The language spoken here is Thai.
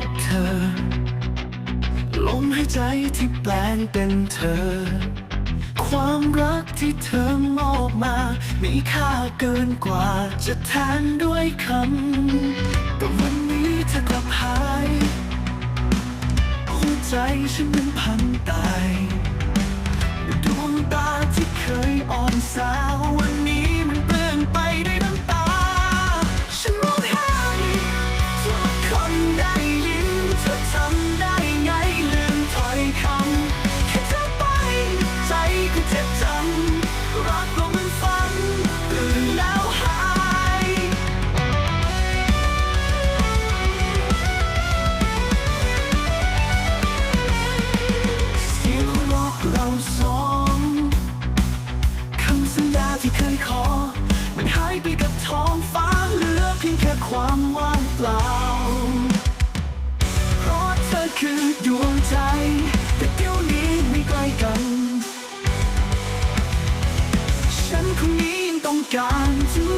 บเธอ ลมหายใจที่แปลงเป็นเธอ ความรักที่เธอมอบมา มีค่าเกินกว่าจะแทนด้วยคำแต่วันนี้เธอกลับหาย หัวใจฉันมันพังตาย ความว่างเปล่า เพราะเธอคือดวงใจ แต่เดี๋ยวนี้ไม่ใกล้กัน ฉันคงนี้ยังต้องการจะ